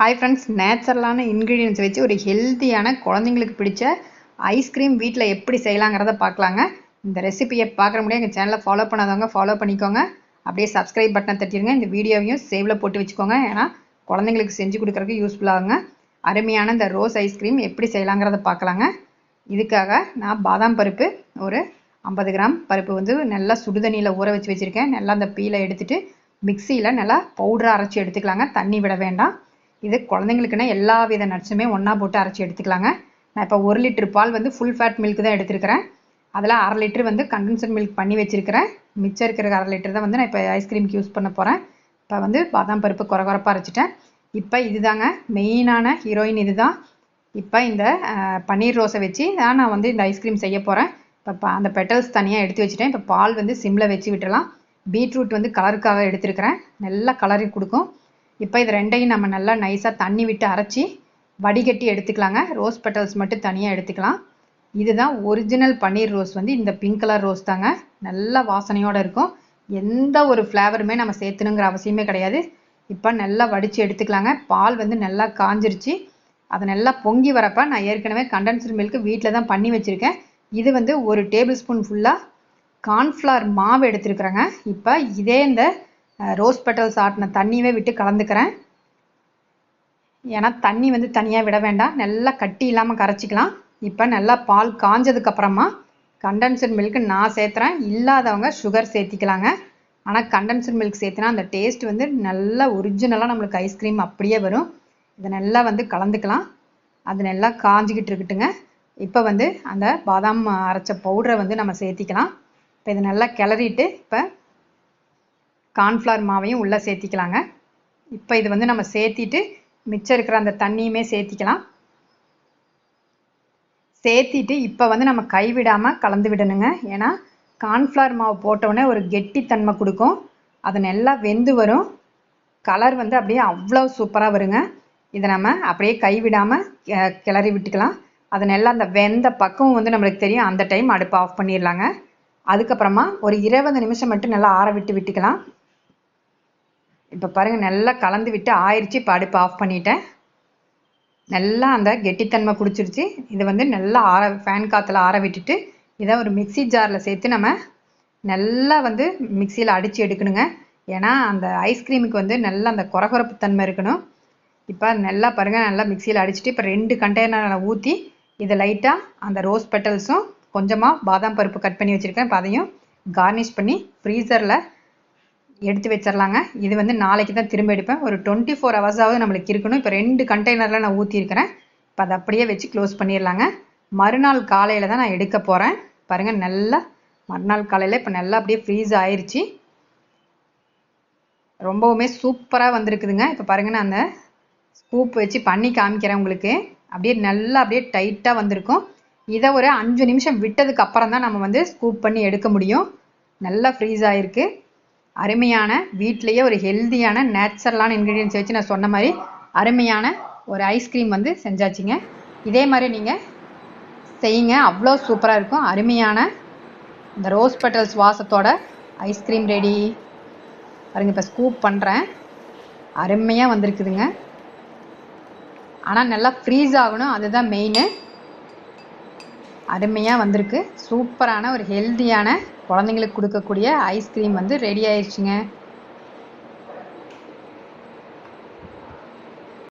Hi friends நேச்சுரலான ingredients வச்சு ஒரு ஹெல்த்தியான குழந்தைங்களுக்கு பிடிச்ச ஐஸ்கிரீம் வீட்டில் எப்படி செய்யலாங்கிறத பார்க்கலாங்க இந்த ரெசிபியை பார்க்குற முடியாது எங்கள் சேனலை ஃபாலோ பண்ணாதவங்க ஃபாலோ பண்ணிக்கோங்க. அப்படியே சப்ஸ்கிரைப் பட்டனை தட்டிடுங்க இந்த வீடியோவையும் சேவில் போட்டு வச்சுக்கோங்க. ஏன்னா குழந்தைங்களுக்கு செஞ்சு கொடுக்குறதுக்கு யூஸ்ஃபுல்லாகுங்க அருமையான இந்த ரோஸ் ஐஸ்கிரீம் எப்படி செய்யலாங்கிறத பார்க்கலாங்க இதுக்காக நான் பாதாம் பருப்பு ஒரு ஐம்பது கிராம் பருப்பு வந்து நல்லா சுடுதண்ணியில் ஊற வச்சு வச்சுருக்கேன். நல்லா அந்த பீலை எடுத்துகிட்டு மிக்சியில் நல்லா பவுடராக அரைச்சி எடுத்துக்கலாங்க. தண்ணி விட வேண்டாம். இது குழந்தைங்களுக்குன்னா எல்லா வித நட்ஸுமே ஒன்றா போட்டு அரைச்சி எடுத்துக்கலாங்க. நான் இப்போ ஒரு லிட்டர் பால் வந்து ஃபுல் ஃபேட் மில்க் தான் எடுத்துருக்கிறேன். அதில் அரை லிட்டர் வந்து கண்டென்சர் மில்க் பண்ணி வச்சுருக்கிறேன். மிச்சம் இருக்கிற அரை லிட்டர் தான் வந்து நான் இப்போ ஐஸ்கிரீம்க்கு யூஸ் பண்ண போகிறேன் இப்போ வந்து பாதாம் பருப்பு குறை குறைப்பாக அரைச்சிட்டேன். இப்போ இதுதாங்க மெயினான ஹீரோயின் இதுதான். இப்போ இந்த பன்னீர் ரோஸை வச்சு தான் நான் வந்து இந்த ஐஸ்கிரீம் செய்ய போகிறேன் இப்போ அந்த பெட்டல்ஸ் தனியாக எடுத்து வச்சுட்டேன். இப்போ பால் வந்து சிம்மில் வச்சு விட்டுலாம் பீட்ரூட் வந்து கலருக்காக எடுத்துருக்கிறேன். நல்லா கலருக்கு கொடுக்கும். இப்போ இது ரெண்டையும் நம்ம நல்லா நைஸாக தண்ணி விட்டு அரைச்சி வடிகட்டி எடுத்துக்கலாங்க. ரோஸ் பெட்டல்ஸ் மட்டும் தனியாக எடுத்துக்கலாம். இதுதான் ஒரிஜினல் பன்னீர் ரோஸ் வந்து இந்த பிங்க் கலர் ரோஸ் தாங்க. நல்ல வாசனையோடு இருக்கும். எந்த ஒரு ஃப்ளேவருமே நம்ம சேர்த்துணுங்கிற அவசியமே கிடையாது. இப்போ நல்லா வடித்து எடுத்துக்கலாங்க. பால் வந்து நல்லா காஞ்சிருச்சு. அதை நல்லா பொங்கி வரப்போ நான் ஏற்கனவே கண்டென்சர் மில்க் வீட்டில் தான் பண்ணி வச்சுருக்கேன். இது வந்து ஒரு டேபிள் ஸ்பூன் ஃபுல்லாக கார்ன்ஃப்ளவர் மாவு எடுத்துருக்குறேங்க. இப்போ இதே இந்த ரோஸ் பெட்டல்ஸ் ஆட்டின தண்ணியவே விட்டு கலந்துக்கிறேன். ஏன்னா தண்ணி வந்து தனியாக விட வேண்டாம். நல்லா கட்டி இல்லாமல் கரைச்சிக்கலாம். இப்போ நல்லா பால் காஞ்சதுக்கப்புறமா அப்புறமா மில்க்கு மில்க் நான் சேர்த்துறேன். இல்லாதவங்க சுகர் சேர்த்திக்கலாங்க. ஆனால் கண்டென்சர் மில்க் சேர்த்துனா அந்த டேஸ்ட் வந்து நல்லா ஒரிஜினலாக நம்மளுக்கு ஐஸ்கிரீம் அப்படியே வரும். இதை நல்லா வந்து கலந்துக்கலாம். அது நல்லா காஞ்சிக்கிட்டு இருக்கட்டுங்க. இப்போ வந்து அந்த பாதாம் அரைச்ச பவுடரை வந்து நம்ம சேர்த்திக்கலாம். இப்போ இதை நல்லா கிளறிட்டு இப்போ கார்ன்ஃப்ளவர் மாவையும் உள்ளே சேர்த்திக்கலாங்க. இப்போ இது வந்து நம்ம சேர்த்திட்டு மிச்சம் இருக்கிற அந்த தண்ணியுமே சேர்த்திக்கலாம். சேர்த்திட்டு இப்போ வந்து நம்ம கைவிடாமல் கலந்து விடணுங்க. ஏன்னா கார்ன்ஃப்ளவர் மாவு போட்டவுடனே ஒரு கெட்டித்தன்மை கொடுக்கும். அது நல்லா வெந்து வரும். கலர் வந்து அப்படியே அவ்வளோ சூப்பராக வருங்க. இதை நம்ம அப்படியே கைவிடாமல் கிளறி விட்டுக்கலாம். அது நல்லா அந்த வெந்த பக்கம் வந்து நம்மளுக்கு தெரியும். அந்த டைம் அடுப்பு ஆஃப் பண்ணிடலாங்க. அதுக்கப்புறமா ஒரு இருபது நிமிஷம் மட்டும் நல்லா ஆற விட்டு விட்டுக்கலாம். இப்போ பாருங்கள் நல்லா கலந்து விட்டு ஆயிடுச்சு. இப்போ அடுப்பு ஆஃப் பண்ணிட்டேன். நல்லா அந்த கெட்டித்தன்மை பிடிச்சிருச்சு இதை வந்து நல்லா ஆற ஃபேன் காற்றுல ஆற விட்டுட்டு இதை ஒரு மிக்ஸி ஜாரில் சேர்த்து நம்ம நல்லா வந்து மிக்சியில் அடித்து எடுக்கணுங்க. ஏன்னா அந்த ஐஸ்கிரீமுக்கு வந்து நல்லா அந்த குறகுறப்பு தன்மை இருக்கணும். இப்போ நல்லா பாருங்கள் நல்லா மிக்சியில் அடிச்சுட்டு இப்போ ரெண்டு கண்டெய்னர் ஊற்றி இதை லைட்டாக அந்த ரோஸ் பெட்டல்ஸும் கொஞ்சமாக பாதாம் பருப்பு கட் பண்ணி வச்சுருக்கேன். இப்போ அதையும் கார்னிஷ் பண்ணி ஃப்ரீசரில் எடுத்து வச்சிடலாங்க இது வந்து நாளைக்கு தான் திரும்ப எடுப்பேன். ஒரு டுவெண்ட்டி ஃபோர் ஹவர்ஸாவது நம்மளுக்கு இருக்கணும். இப்போ ரெண்டு கண்டெய்னரில் நான் ஊற்றிருக்கிறேன் இப்போ அதை அப்படியே வச்சு க்ளோஸ் பண்ணிடலாங்க மறுநாள் காலையில் தான் நான் எடுக்க போகிறேன் பாருங்கள் நல்லா மறுநாள் காலையில் இப்போ நல்லா அப்படியே ஃப்ரீஸ் ஆயிடுச்சு ரொம்பவுமே சூப்பராக வந்திருக்குதுங்க. இப்போ பாருங்க நான் அந்த ஸ்கூப் வச்சு பண்ணி காமிக்கிறேன் உங்களுக்கு. அப்படியே நல்லா அப்படியே டைட்டாக வந்திருக்கும். இதை ஒரு அஞ்சு நிமிஷம் விட்டதுக்கு அப்புறம் தான் நம்ம வந்து ஸ்கூப் பண்ணி எடுக்க முடியும். நல்லா ஃப்ரீஸ் ஆகிருக்கு அருமையான வீட்லேயே ஒரு ஹெல்தியான நேச்சுரலான இன்க்ரீடியன்ஸ் வச்சு நான் சொன்ன மாதிரி அருமையான ஒரு ஐஸ்கிரீம் வந்து செஞ்சாச்சுங்க. இதே மாதிரி நீங்கள் செய்யுங்க. அவ்வளோ சூப்பராக இருக்கும். அருமையான இந்த ரோஸ் பெட்டல்ஸ் வாசத்தோட ஐஸ்கிரீம் ரெடி பாருங்க இப்போ ஸ்கூப் பண்ணுறேன் அருமையாக வந்திருக்குதுங்க. ஆனால் நல்லா ஃப்ரீஸ் ஆகணும். அதுதான் மெயின் அருமையாக வந்திருக்கு. சூப்பரான ஒரு ஹெல்த்தியான குழந்தைங்களுக்கு கொடுக்கக்கூடிய ஐஸ்கிரீம் வந்து ரெடி ஆயிடுச்சுங்க